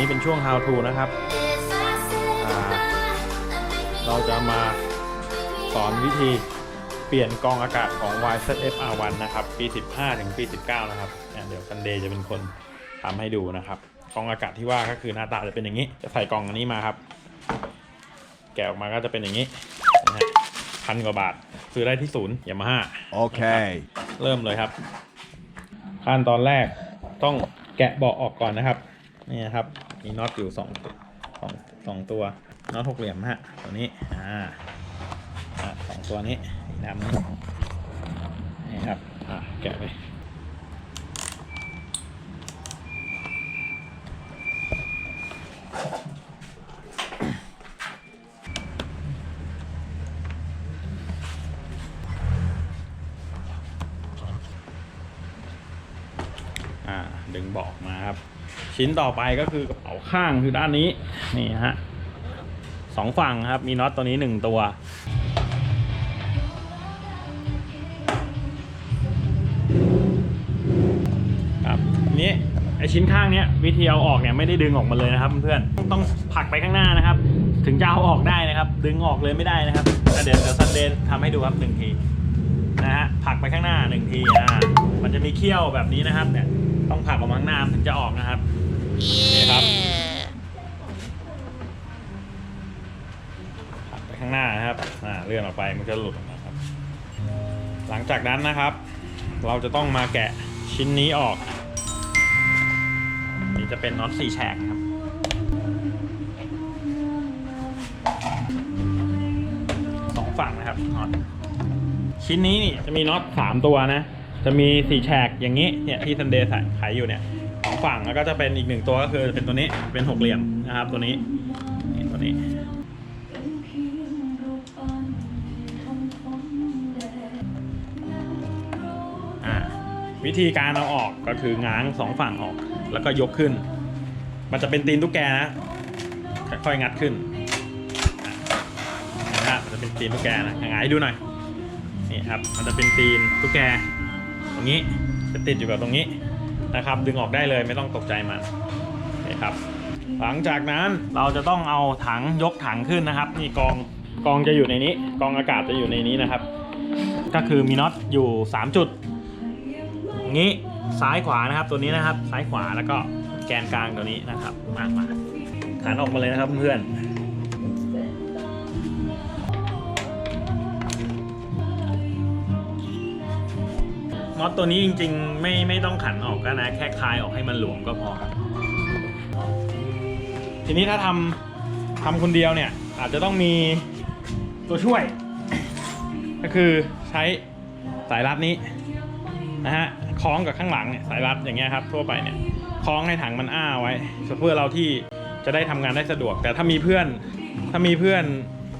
นี้เป็นช่วง how to นะครับอ่าเราจะมาสอนวิธีเปลี่ยนกรองอากาศของ YZF-R1 นะครับ ปี 15 ถึงปี 19 นะครับเนี่ยเดี๋ยวซันเดย์จะเป็นคนทำให้ดูนะครับกรองอากาศที่ว่าก็คือหน้าตาจะเป็นอย่างนี้ จะใส่กล่องอันนี้มาครับ แกะออกมาก็จะเป็นอย่างนี้นะฮะพันกว่าบาท ซื้อได้ที่ศูนย์ยามาฮ่า Okay. เริ่มเลยครับ ขั้นตอนแรกต้องแกะเบาะออกก่อนนะครับ นี่นะครับ มีน็อตอยู่สองสองสองตัวน็อตหกเหลี่ยมฮะตัวนี้อ่าสองตัวนี้ดำนี่ครับอ่าแกะไป อ่าดึงเบาะอกมาครับ ชิ้นต่อไปก็คือกระเป๋าข้างคือด้านนี้นี่ฮะสองฝั่งครับมีน็อตตัวนี้หนึ่งตัวครับนี้ไอชิ้นข้างเนี้ยวิธีเอาออกเนี่ยไม่ได้ดึงออกมาเลยนะครับเพื่อนต้องผลักไปข้างหน้านะครับ ถึงจะเอาออกได้นะครับ ดึงออกเลยไม่ได้นะครับเดี๋ยวเดี๋ยวซันเดย์ทำให้ดูครับหนึ่งทีนะฮะผลักไปข้างหน้าหนึ่งทีอ่ามันจะมีเขี้ยวแบบนี้นะครับเนี่ย ต้องผลักออกมาข้างหน้าถึงจะออกนะครับนี่ครับผลักไปข้างหน้านะครับอ่าเลื่อนออกไปมันจะหลุดออกมาครับ หลังจากนั้นนะครับ เราจะต้องมาแกะชิ้นนี้ออก นี่จะเป็นน็อตสี่แฉกครับสองฝั่งนะครับน็อตชิ้นนี้นี่จะมีน็อตสามตัวนะ จะมีสี่แฉกอย่างนี้เนี่ยที่ซันเดย์ใส่ขายอยู่เนี่ยสองฝั่งแล้วก็จะเป็นอีกหนึ่งตัวก็คือเป็นตัวนี้เป็นหกเหลี่ยมนะครับตัวนี้นี่ตัวนี้อ่าวิธีการเอาออกก็คือง้างสองฝั่งออกแล้วก็ยกขึ้น มันจะเป็นตีนตุ๊กแกนะค่อยๆงัดขึ้นอะนะฮะมันจะเป็นตีนตุ๊กแกนะหงายดูหน่อยนี่ครับมันจะเป็นตีนตุ๊กแก รงนี้จะติดอยู่กับตรงนี้นะครับ ดึงออกได้เลยไม่ต้องตกใจมันนี่ครับ หลังจากนั้นเราจะต้องเอาถังยกถังขึ้นนะครับนี่กองกองจะอยู่ในนี้ กองอากาศจะอยู่ในนี้นะครับ ก็คือมีน็อตอยู่ 3 จุดงนี้ซ้ายขวานะครับตัวนี้นะครับซ้ายขวาแล้วก็แกนกลางตัวนี้นะครับมามาขันออกมาเลยนะครับเพื่อน น็อตตัวนี้จริง ๆ ไม่ไม่ต้องขันออกก็นะ แค่คลายออกให้มันหลวมก็พอครับทีนี้ถ้าทำทำคนเดียวเนี่ย อาจจะต้องมีตัวช่วย ก็คือใช้สายรัดนี้นะฮะคล้องกับข้างหลังเนี่ยสายรัดอย่างเงี้ยครับทั่วไปเนี่ยคล้องให้ถังมันอ้าไว้เพื่อเราที่จะได้ทำงานได้สะดวก แต่ถ้ามีเพื่อน ถ้ามีเพื่อน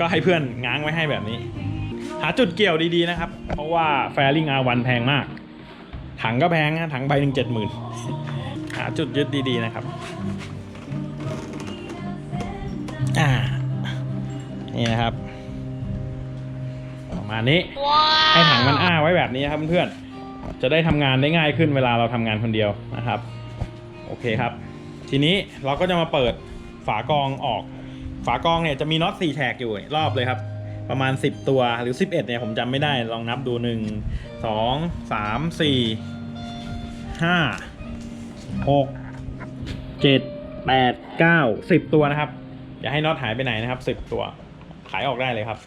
ก็ให้เพื่อนง้างไว้ให้แบบนี้ หาจุดเกี่ยวดีๆนะครับ เพราะว่าแฟริงอาวันแพงมาก ถังก็แพงนะถังใบหนึ่งเจ็ดหมื่นหาจุดยึดดีๆนะครับ อ่า นี่นะครับ ประมาณนี้ให้ถังมันอ้าไว้แบบนี้ครับเพื่อนๆ จะได้ทำงานได้ง่ายขึ้นเวลาเราทำงานคนเดียวนะครับ โอเคครับ ทีนี้เราก็จะมาเปิดฝากรองออก ฝากรองเนี่ยจะมีน็อต4แฉกอยู่รอบเลยครับ ประมาณ 10 ตัวหรือ 11เนี่ยผมจำไม่ได้ลองนับดู 1 2 3 4 5 6 7 8 9 10 ตัวนะครับ อย่าให้น็อตหายไปไหนนะครับ 10 ตัวขายออกได้เลยครับ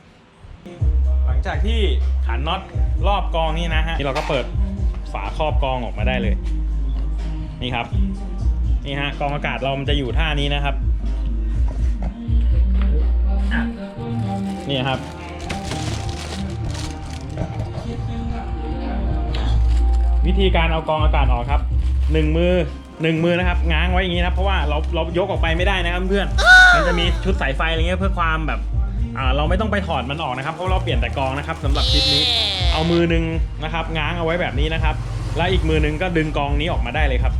หลังจากที่ขันน็อตรอบกองนี่นะฮะนี่เราก็เปิดฝาครอบกองออกมาได้เลย นี่ครับ นี่ฮะกองอากาศเรามันจะอยู่ท่านี้นะครับ นี่ครับ วิธีการเอากองอากาศออกครับหนึ่งมือหนึ่งมือนะครับ ง้างไว้อย่างนี้นะครับเพราะว่าเราเรายกออกไปไม่ได้นะครับเพื่อนมันจะมีชุดสายไฟอะไรเงี้ยเพื่อความแบบอ่าเราไม่ต้องไปถอดมันออกนะครับเพราะเราเปลี่ยนแต่กองนะครับสำหรับคลิปนี้เอามือหนึ่งนะครับ ง้างเอาไว้แบบนี้นะครับ แล้วอีกมือหนึ่งก็ดึงกองนี้ออกมาได้เลยครับ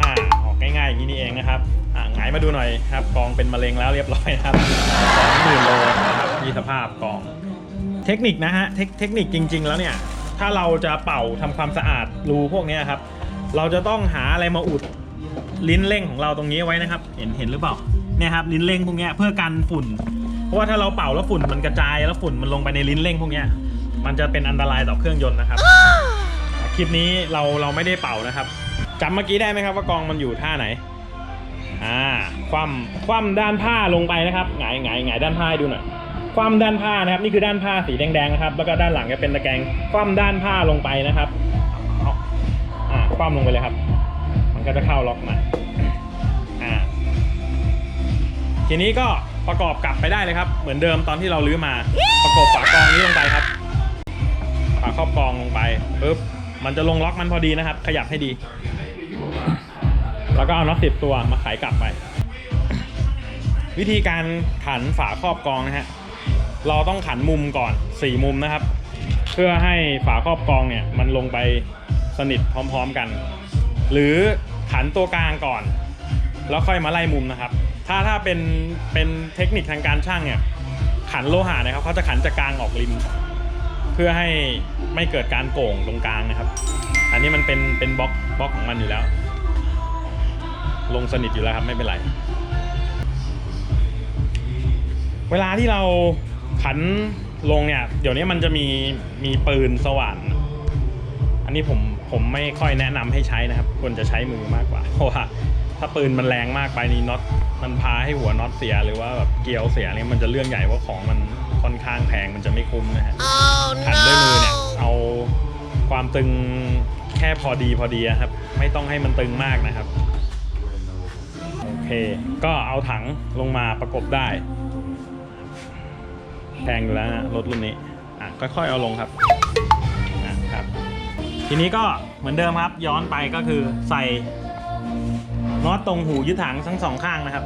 อ่าออกง่ายๆอย่างนี้นี่เองนะครับอ่า หงายมาดูหน่อยครับกองเป็นมะเร็งแล้วเรียบร้อยนะครับสองหมื่นโลนะครับมีสภาพกอง เทคนิคนะฮะเทคเทคนิคจริง ๆ แล้วเนี่ย ถ้าเราจะเป่าทำความสะอาดรูพวกนี้ครับ เราจะต้องหาอะไรมาอุดลิ้นเร่งของเราตรงนี้ไว้นะครับ เห็นเห็นหรือเปล่าเนี่ยครับลิ้นเร่งพวกนี้เพื่อกันฝุ่น เพราะว่าถ้าเราเป่าแล้วฝุ่นมันกระจายแล้วฝุ่นมันลงไปในลิ้นเร่งพวกนี้มันจะเป็นอันตรายต่อเครื่องยนต์นะครับคลิปนี้เราเราไม่ได้เป่านะครับจำเมื่อกี้ได้ไหมครับว่ากองมันอยู่ท่าไหน อ่าคว่ำคว่ำด้านผ้าลงไปนะครับหงายหงายหงายด้านผ้าให้ดูหน่อยคว่ำด้านผ้านะครับนี่คือด้านผ้าสีแดงๆนะครับ แล้วก็ด้านหลังจะเป็นตะแกรงคว่ำด้านผ้าลงไปนะครับอ่าคว่ำลงไปเลยครับ มันก็จะเข้าล็อกมาอ่าทีนี้ก็ประกอบกลับไปได้เลยครับ เหมือนเดิมตอนที่เราลื้อมา ประกอบฝากรองนี้ลงไปครับฝาครอบกรองลงไปปุ๊บมันจะลงล็อกมันพอดีนะครับ ขยับให้ดี แล้วก็เอาน็อตสิบตัวมาไขกลับไป วิธีการขันฝาครอบกองนะฮะเราต้องขันมุมก่อน 4 มุมนะครับ เพื่อให้ฝาครอบกองเนี่ยมันลงไปสนิทพร้อมๆกัน หรือขันตัวกลางก่อน แล้วค่อยมาไล่มุมนะครับ ถ้าถ้าเป็นเป็นเทคนิคทางการช่างเนี่ยขันโลหะนะครับเขาจะขันจากกลางออกริม เพื่อให้ไม่เกิดการโก่งตรงกลางนะครับ อันนี้มันเป็นเป็นบล็อกบล็อกของมันอยู่แล้ว ลงสนิทอยู่แล้วครับไม่เป็นไร เวลาที่เราขันลงเนี่ยเดี๋ยวนี้มันจะมีมีปืนสว่าน อันนี้ผมผมไม่ค่อยแนะนำให้ใช้นะครับควรจะใช้มือมากกว่า เพราะว่าถ้าปืนมันแรงมากไปนี่น็อตมันพาให้หัวน็อตเสียหรือว่าแบบเกลียวเสียเนี่ยมันจะเรื่องใหญ่ว่าของมันค่อนข้างแพงมันจะไม่คุ้มนะฮะขันด้วยมือเนี่ยเอาความตึงแค่พอดีพอดีอะครับ ไม่ต้องให้มันตึงมากนะครับโอเค ก็เอาถังลงมาประกบได้ แพงอยู่แล้วนะรถรุ่นนี้อะค่อยๆเอาลงครับอะครับ ทีนี้ก็เหมือนเดิมครับย้อนไปก็คือใส่น็อตตรงหูยึดถังทั้งสองข้างนะครับ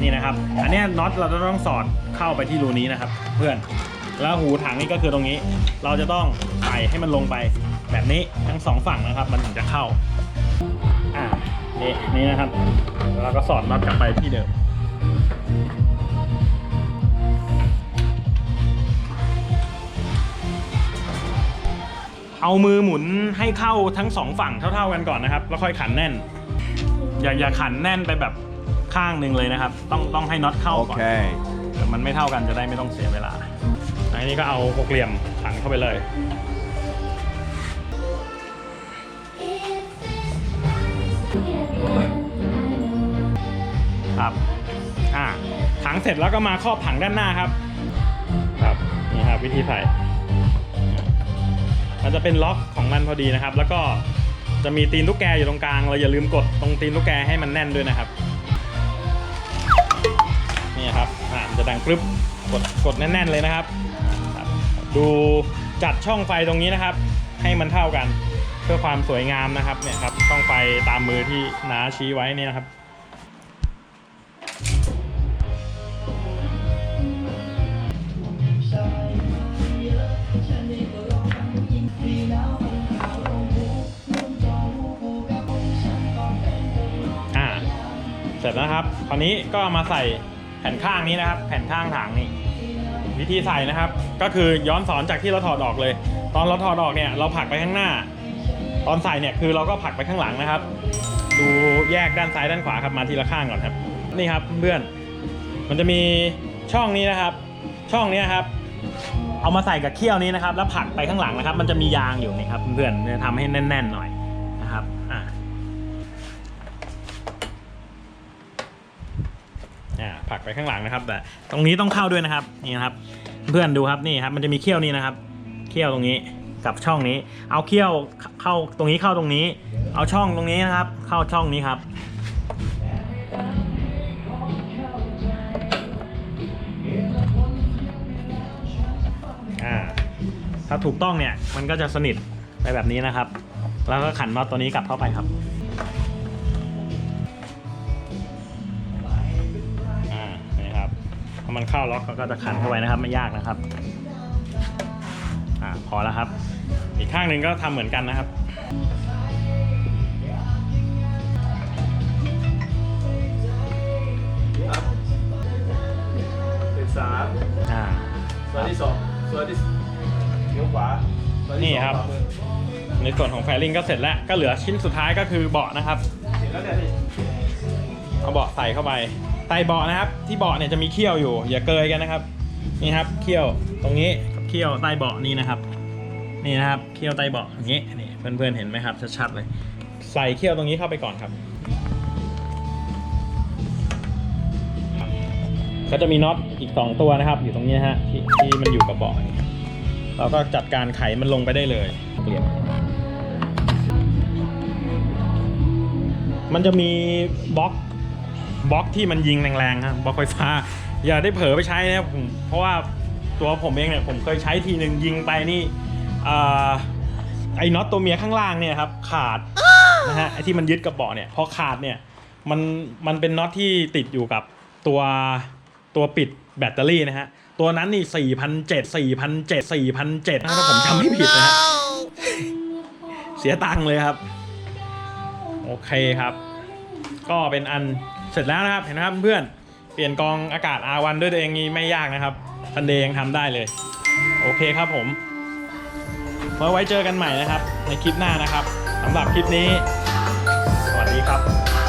นี่นะครับ อันนี้น็อตเราจะต้องสอดเข้าไปที่รูนี้นะครับ เพื่อนแล้วหูถังนี่ก็คือตรงนี้ เราจะต้องใส่ให้มันลงไปแบบนี้ทั้งสองฝั่งนะครับ มันถึงจะเข้า นี่นี่นะครับแล้วเราก็สอดน็อตกลับไปที่เดิมเอามือหมุนให้เข้าทั้งสองฝั่งเท่า ๆกันก่อนนะครับแล้วค่อยขันแน่น อย่าอย่าขันแน่นไปแบบข้างหนึ่งเลยนะครับ ต้องต้องให้น็อตเข้าก่อน Okay. เดี๋ยวมันไม่เท่ากันจะได้ไม่ต้องเสียเวลาอันนี้ก็เอาหกเหลี่ยมขันเข้าไปเลย ครับอ่าถังเสร็จแล้วก็มาครอบถังด้านหน้าครับ ครับนี่ครับวิธีใส่มันจะเป็นล็อกของมันพอดีนะครับ แล้วก็จะมีตีนลูกแกอยู่ตรงกลาง เราอย่าลืมกดตรงตีนลูกแกให้มันแน่นด้วยนะครับนี่ครับอ่ามันจะดังกรึบกดกดแน่น ๆ เลยนะครับ ดูจัดช่องไฟตรงนี้นะครับ ให้มันเท่ากันเพื่อความสวยงามนะครับเนี่ยครับช่องไฟตามมือที่น้าชี้ไว้เนี่ยนะครับ สร็จแล้วครับ คราวนี้ก็มาใส่แผ่นข้างนี้นะครับ แผ่นข้างถังนี่วิธีใส่นะครับ ก็คือย้อนสอนจากที่เราถอดออกเลย ตอนเราถอดออกเนี่ยเราผลักไปข้างหน้า ตอนใส่เนี่ยคือเราก็ผลักไปข้างหลังนะครับ ดูแยกด้านซ้ายด้านขวาครับมาทีละข้างก่อนครับ นี่ครับเพื่อนมันจะมีช่องนี้นะครับ ช่องนี้นครับ เอามาใส่กับเขี้ยวนี้นะครับ แล้วผลักไปข้างหลังนะครับ มันจะมียางอยู่นี่ครับเพื่อนจะทำให้แน่นๆหน่อย ผักไปข้างหลังนะครับ แต่ตรงนี้ต้องเข้าด้วยนะครับนี่นะครับ เพื่อนดูครับนี่ครับมันจะมีเขี้ยวนี้นะครับ เขี้ยวตรงนี้กับช่องนี้ เอาเขี้ยวเข้าตรงนี้เข้าตรงนี้ เอาช่องตรงนี้นะครับ เข้าช่องนี้ครับอ่าถ้าถูกต้องเนี่ยมันก็จะสนิทไปแบบนี้นะครับ แล้วก็ขันน็อตตัวนี้กลับเข้าไปครับ มันเข้าล็อกเราก็จะขันเข้าไปนะครับ ไม่ยากนะครับอ่าพอแล้วครับ อีกข้างหนึ่งก็ทำเหมือนกันนะครับเป็นสามอ่าส่วนที่สองส่วนที่เลี้ยวขวาส่วที่นี่สองครับขวามือในส่วนของแฟลิงก็เสร็จแล้ว ก็เหลือชิ้นสุดท้ายก็คือเบาะนะครับเสร็จแล้วเนี่ยนี่เอาเบาะใส่เข้าไป ใต้เบาะนะครับ ที่เบาะเนี่ยจะมีเขี้ยวอยู่ อย่าเกยกันนะครับ นี่ครับเขี้ยวตรงนี้เขี้ยวใต้เบาะนี่นะครับ นี่นะครับเขี้ยวใต้เบาะอย่างนี้นี่เพื่อนๆเห็นไหมครับชัดๆเลย ใส่เขี้ยวตรงนี้เข้าไปก่อนครับก็จะมีน็อตอีก 2 ตัวนะครับ อยู่ตรงนี้ฮะที่ที่มันอยู่กับเบาะเราก็จัดการไขมันลงไปได้เลยเปลี่ยนมันจะมีบล็อก บล็อกที่มันยิงแรงๆครับบล็อกไฟฟ้า อย่าได้เผลอไปใช้นะครับผมเพราะว่าตัวผมเองเนี่ยผมเคยใช้ทีหนึ่งยิงไปนี่อไอ้น็อตตัวเมียข้างล่างเนี่ยครับขาดนะฮะไอ้ที่มันยึดกับเบาะเนี่ยพอขาดเนี่ยมันมันเป็นน็อตที่ติดอยู่กับตัวตัวปิดแบตเตอรี่นะฮะตัวนั้นนี่สี่พันเจ็ดสี่พันเจ็ดสี่พันเจ็ดถ้าผมจำไม่ผิดนะฮะเสียตังค์เลยครับ โอเคครับ ก็เป็นอัน เสร็จแล้วนะครับเห็นไหมครับเพื่อนเปลี่ยนกองอากาศ R1 ด้วยตัวเองนี่ไม่ยากนะครับทันเดย์ยังทำได้เลย โอเคครับผมไว้ไว้เจอกันใหม่นะครับ ในคลิปหน้านะครับสำหรับคลิปนี้ สวัสดีครับ